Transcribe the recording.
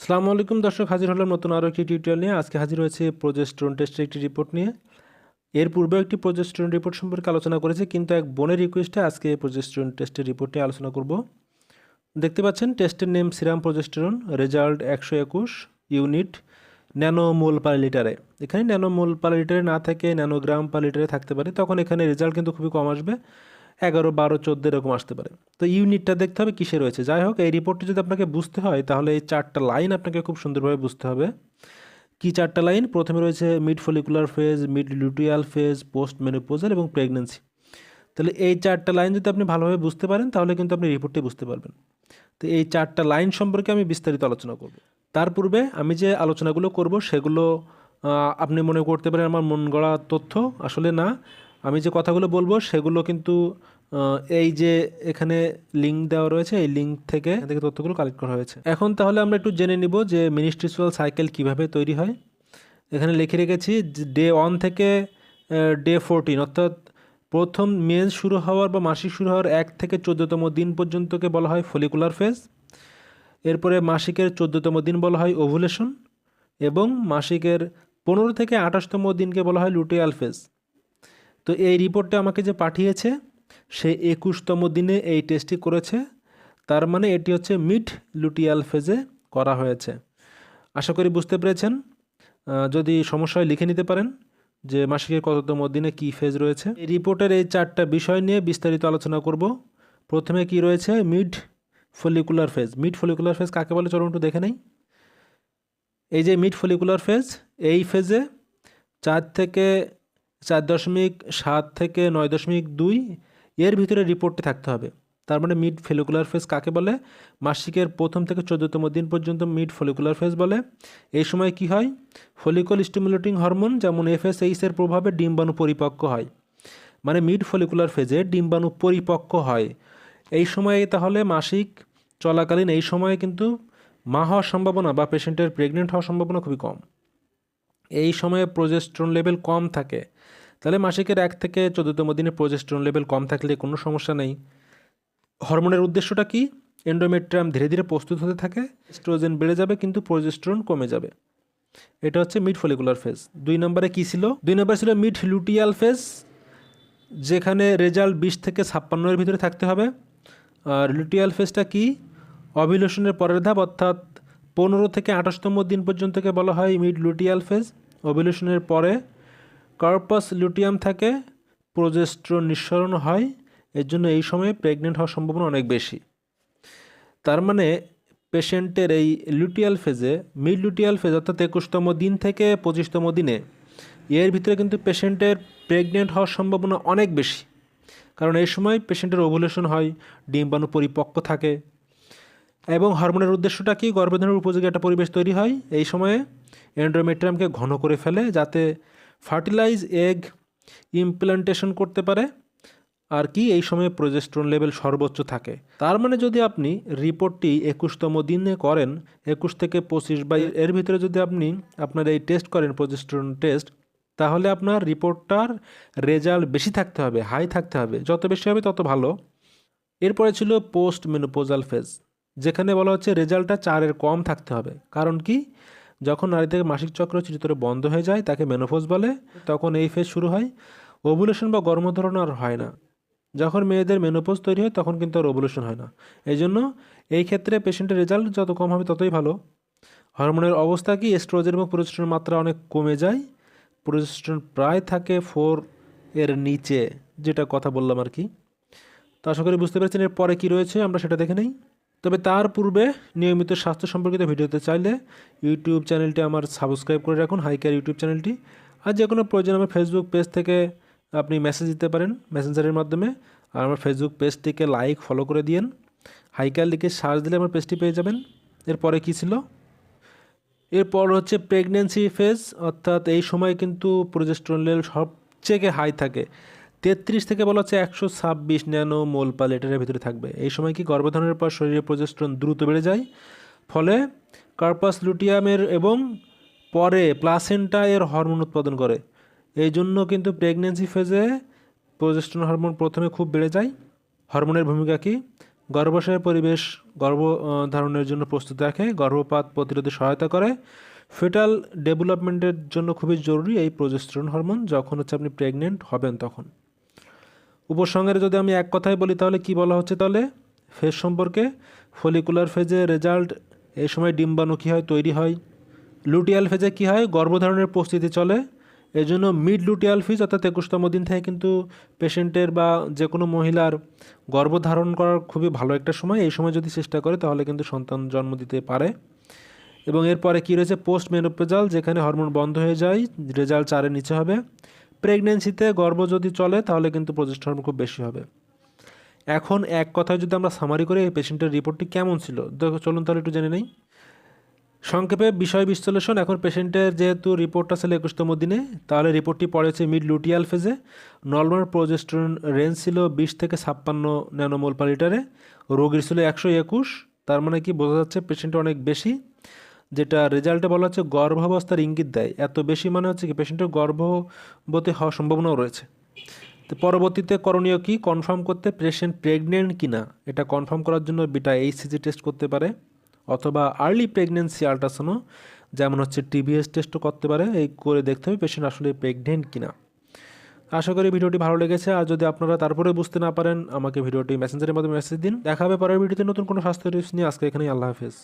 সালামু আলাইকুম, দর্শক, হাজির হলাম নতুন আরও একটি টিউটোরিয়াল নিয়ে। আজকে হাজির হয়েছে প্রজেস্ট্রন টেস্টের একটি রিপোর্ট নিয়ে। এর পূর্বে একটি প্রজেস্ট্রন রিপোর্ট সম্পর্কে আলোচনা করেছি, কিন্তু এক বোনের রিকোয়েস্টে আজকে প্রজেস্ট্রন টেস্টের রিপোর্টে আলোচনা করব। দেখতে পাচ্ছেন টেস্টের নেম সিরাম প্রজেস্টেরন রেজাল্ট একশো একুশ ইউনিট ন্যানো মোল পার লিটারে এখানে ন্যানো মোল পার লিটারে না থেকে ন্যানোগ্রাম পার লিটারে থাকতে পারে, তখন এখানে রেজাল্ট কিন্তু খুবই কম আসবে। এগারো, বারো, চোদ্দ এরকম আসতে পারে। তো ইউনিটটা দেখতে হবে কিসে রয়েছে। যাই হোক, এই রিপোর্টটি যদি আপনাকে বুঝতে হয়, তাহলে এই চারটা লাইন আপনাকে খুব সুন্দরভাবে বুঝতে হবে। কি চারটা লাইন প্রথমে রয়েছে mid follicular phase mid luteal phase post menopausal এবং প্রেগনেন্সি তাহলে এই চারটা লাইন যদি আপনি ভালোভাবে বুঝতে পারেন, তাহলে কিন্তু আপনি রিপোর্টটি বুঝতে পারবেন। তো এই চারটা লাইন সম্পর্কে আমি বিস্তারিত আলোচনা করব। তার পূর্বে আমি যে আলোচনাগুলো করব, সেগুলো আপনি মনে করতে পারেন আমার মন গড়া তথ্য। আসলে না আমি যে কথাগুলো বলব, সেগুলো কিন্তু এই যে এখানে লিঙ্ক দেওয়া রয়েছে, এই লিঙ্ক থেকে থেকে তথ্যগুলো কালেক্ট করা হয়েছে। এখন তাহলে আমরা একটু জেনে নিব যে মিনিস্ট্রিচুয়াল সাইকেল কীভাবে তৈরি হয়। এখানে লিখে রেখেছি ডে ওয়ান থেকে ডে ফোরটিন অর্থাৎ প্রথম মেজ শুরু হওয়ার বা মাসিক শুরু হওয়ার এক থেকে চোদ্দোতম দিন পর্যন্তকে বলা হয় ফলিকুলার ফেজ এরপরে মাসিকের চোদ্দতম দিন বলা হয় ওভুলেশন এবং মাসিকের পনেরো থেকে আঠাশতম দিনকে বলা হয় লুটিয়াল ফেজ তো এই রিপোর্টটা আমাকে যে পাঠিয়েছে, সে একুশতম দিনে এই টেস্টটি করেছে। তার মানে এটি হচ্ছে মিড লুটিয়াল ফেজে করা হয়েছে। আশা করি বুঝতে পেরেছেন। যদি সমস্যা হয় লিখে নিতে পারেন যে মাসিকের কততম দিনে কী ফেজ রয়েছে। এই রিপোর্টের এই চারটা বিষয় নিয়ে বিস্তারিত আলোচনা করব। প্রথমে কি রয়েছে mid follicular phase? Mid follicular phase কাকে বলে? চলুন একটু দেখে নেই। এই যে মিড ফলিকুলার ফেজ, এই ফেজে চার থেকে চার দশমিক সাত থেকে নয় দশমিক দুই এর ভিতরে রিপোর্টটি থাকতে হবে। তার মানে মিড ফলিকুলার ফেজ কাকে বলে? মাসিকের প্রথম থেকে চোদ্দতম দিন পর্যন্ত মিড ফলিকুলার ফেজ বলে। এই সময় কি হয়? ফলিকল স্টিমুলেটিং হরমোন যেমন এফএসএইচ এর প্রভাবে ডিম্বাণু পরিপক্ক হয়। মানে মিড ফলিকুলার ফেজে ডিম্বাণু পরিপক্ক হয়। এই সময়ে তাহলে মাসিক চলাকালীন এই সময়ে কিন্তু মা হওয়ার সম্ভাবনা বা পেশেন্টের প্রেগনেন্ট হওয়ার সম্ভাবনা খুবই কম। এই সময়ে প্রজেস্ট্রন লেভেল কম থাকে। তাহলে মাসিকের এক থেকে চোদ্দতম দিনে প্রজেস্ট্রন লেভেল কম থাকলে কোনো সমস্যা নেই। হরমোনের উদ্দেশ্যটা কি? এন্ডোমেট্রিয়াম ধীরে ধীরে প্রস্তুত হতে থাকে স্ট্রোজেন বেড়ে যাবে কিন্তু প্রজেস্ট্রন কমে যাবে। এটা হচ্ছে মিড ফলিকুলার ফেজ দুই নম্বরে কী ছিল? দুই নম্বরে ছিল মিড লুটিয়াল ফেজ যেখানে রেজাল্ট বিশ থেকে ছাপ্পান্নের ভিতরে থাকতে হবে। আর লুটিয়াল ফেজটা কি? অভিলেশনের পরের ধাপ, অর্থাৎ পনেরো থেকে আঠাশতম দিন পর্যন্তকে বলা হয় মিড লুটিয়াল ফেজ। অভিলেশনের পরে কার্পাস লুটিয়াম থাকে প্রজেস্ট্রন নিঃসরণ হয়, এর জন্য এই সময়ে প্রেগনেন্ট হওয়ার সম্ভাবনা অনেক বেশি। তার মানে পেশেন্টের এই লুটিয়াল ফেজে, মিড লুটিয়াল ফেজ অর্থাৎ একুশতম দিন থেকে পঁচিশতম দিনে, এর ভিতরে কিন্তু পেশেন্টের প্রেগনেন্ট হওয়ার সম্ভাবনা অনেক বেশি। কারণ এই সময় পেশেন্টের ওভুলেশন হয়, ডিম্বাণু পরিপক্ক থাকে এবং হরমোনের উদ্দেশ্যটা কি? গর্ভধারণের উপযোগী একটা পরিবেশ তৈরি হয় এই সময়ে। এন্ড্রোমেট্রিয়ামকে ঘন করে ফেলে যাতে ফার্টিলাইজ এগ ইমপ্লান্টেশন করতে পারে। আর কি? এই সময়ে প্রজেস্ট্রন লেভেল সর্বোচ্চ থাকে। তার মানে যদি আপনি রিপোর্টটি একুশতম দিনে করেন, একুশ থেকে পঁচিশ বা এর ভিতরে যদি আপনি আপনার এই টেস্ট করেন প্রজেস্ট্রন টেস্ট তাহলে আপনার রিপোর্টটার রেজাল্ট বেশি থাকতে হবে হাই থাকতে হবে। যত বেশি হবে তত ভালো। এরপরে ছিল পোস্ট মেনোপোজাল ফেজ যেখানে বলা হচ্ছে রেজাল্টটা চারের কম থাকতে হবে। কারণ কি? যখন নারী থেকে মাসিক চক্র চিরতরে বন্ধ হয়ে যায়, তাকে মেনোপোজ বলে, তখন এই ফেজ শুরু হয়। ওভুলেশন বা গর্ভধারণ আর হয় না। যখন মেয়েদের মেনোপোজ তৈরি হয়, তখন কিন্তু আর ওভুলেশন হয় না। এই জন্য এই ক্ষেত্রে পেশেন্টের রেজাল্ট যত কম হবে, ততই ভালো। হরমোনের অবস্থা কি? এস্ট্রোজেন এবং প্রোজেস্টেরনের মাত্রা অনেক কমে যায়। প্রোজেস্টেরন প্রায় থাকে ফোর এর নিচে, যেটা কথা বললাম আর কি। তো আশা করি বুঝতে পেরেছেন এর পরে কী রয়েছে, আমরা সেটা দেখে নেই। তবে তার পূর্বে নিয়মিত স্বাস্থ্য সম্পর্কিত ভিডিওতে চাইলে ইউটিউব চ্যানেলটি আমার সাবস্ক্রাইব করে রাখুন হাইকার ইউটিউব চ্যানেলটি আর যে কোনো প্রয়োজন আমার ফেসবুক পেজ থেকে আপনি মেসেজ দিতে পারেন মেসেঞ্জারের মাধ্যমে। আর আমার ফেসবুক পেজটিকে লাইক ফলো করে দিয়েন। হাইকার লিখে সার্চ দিলে আমার পেজটি পেয়ে যাবেন। এরপরে কী ছিল? এরপর হচ্ছে প্রেগনেন্সি ফেজ অর্থাৎ এই সময় কিন্তু প্রোজেস্ট্রন লেভেল সবচেয়ে হাই থাকে। তেত্রিশ থেকে বলা হচ্ছে একশো ছাব্বিশ ন্যানো মোল পার লিটারের ভিতরে থাকবে। এই সময় কি গর্ভধারণের পর শরীরে প্রজেস্ট্রন দ্রুত বেড়ে যায়? ফলে কার্পাস লুটিয়ামের এবং পরে প্লাসেন্টা এর হরমোন উৎপাদন করে। এই জন্য কিন্তু প্রেগনেন্সি ফেজে প্রজেস্ট্রন হরমোন প্রথমে খুব বেড়ে যায়। হরমোনের ভূমিকা কি? গর্ভাশয়ের পরিবেশ গর্ভ ধারণের জন্য প্রস্তুত রাখে, গর্ভপাত প্রতিরোধে সহায়তা করে। ফেটাল ডেভেলপমেন্টের জন্য খুবই জরুরি এই প্রজেস্টেরন হরমোন, যখন হচ্ছে আপনি প্রেগনেন্ট হবেন তখন। উপসংহারে যদি আমি এক কথায় বলি, তাহলে কি বলা হচ্ছে তাহলে? ফেজ সম্পর্কে? ফলিকুলার ফেজে রেজাল্ট এই সময় ডিম্বাণু কী হয়, তৈরি হয়। লুটিয়াল ফেজে কী হয়, গর্ভধারণের প্রস্তুতি চলে। এই জন্য মিড লুটিয়াল ফিজ অর্থাৎ একুশতম দিন থেকে কিন্তু পেশেন্টের বা যে কোনো মহিলার গর্ভধারণ করার খুবই ভালো একটা সময়। এই সময় যদি চেষ্টা করে, তাহলে কিন্তু সন্তান জন্ম দিতে পারে। এবং এরপরে কী রয়েছে? পোস্ট মেনোপ্রেজাল যেখানে হরমোন বন্ধ হয়ে যায়, রেজাল্ট চারের নিচে হবে। প্রেগনেন্সিতে গর্ভ যদি চলে, তাহলে কিন্তু প্রজেস্ট খুব বেশি হবে। এখন এক কথায় যদি আমরা সামারি করি, এই পেশেন্টের রিপোর্টটি কেমন ছিল? দেখো, চলুন তাহলে একটু জেনে নেই। সংক্ষেপে বিষয় বিশ্লেষণ, এখন পেশেন্টের যেহেতু রিপোর্টটা ছিল একুশতম দিনে, তাহলে রিপোর্টটি পড়েছে মিড লুটিয়াল ফেজে নর্মাল প্রোজেস্টেরন রেঞ্জ ছিল বিশ থেকে ছাপ্পান্ন ন্যানোমোল পার লিটারে রোগীর ছিল একশো একুশ, তার মানে কি বোঝা যাচ্ছে পেশেন্টের অনেক বেশি। যেটা রেজাল্টে বলা হচ্ছে গর্ভাবস্থার ইঙ্গিত দেয়। এত বেশি মানে হচ্ছে কি পেশেন্টের গর্ভবতী হওয়ার সম্ভাবনাও রয়েছে। তো পরবর্তীতে করণীয় কি? কনফার্ম করতে পেশেন্ট প্রেগনেন্ট কিনা? এটা কনফার্ম করার জন্য বিটা এইচসিজি টেস্ট করতে পারে। অথবা আর্লি প্রেগনেন্সি আল্ট্রাসাউন্ড যেমন হচ্ছে টিভিএস টেস্টও করতে পারে। এই করে দেখতে হবে পেশেন্ট আসলে প্রেগনেন্ট কি না আশা করি ভিডিওটি ভালো লেগেছে। আর যদি আপনারা তারপরে বুঝতে না পারেন, আমাকে ভিডিওটি মেসেঞ্জারের মাধ্যমে মেসেজ দিন। দেখা হবে পরের ভিডিওতে নতুন কোনো স্বাস্থ্য টিপস নিয়ে। আজকে এখানেই আল্লাহ হাফেজ।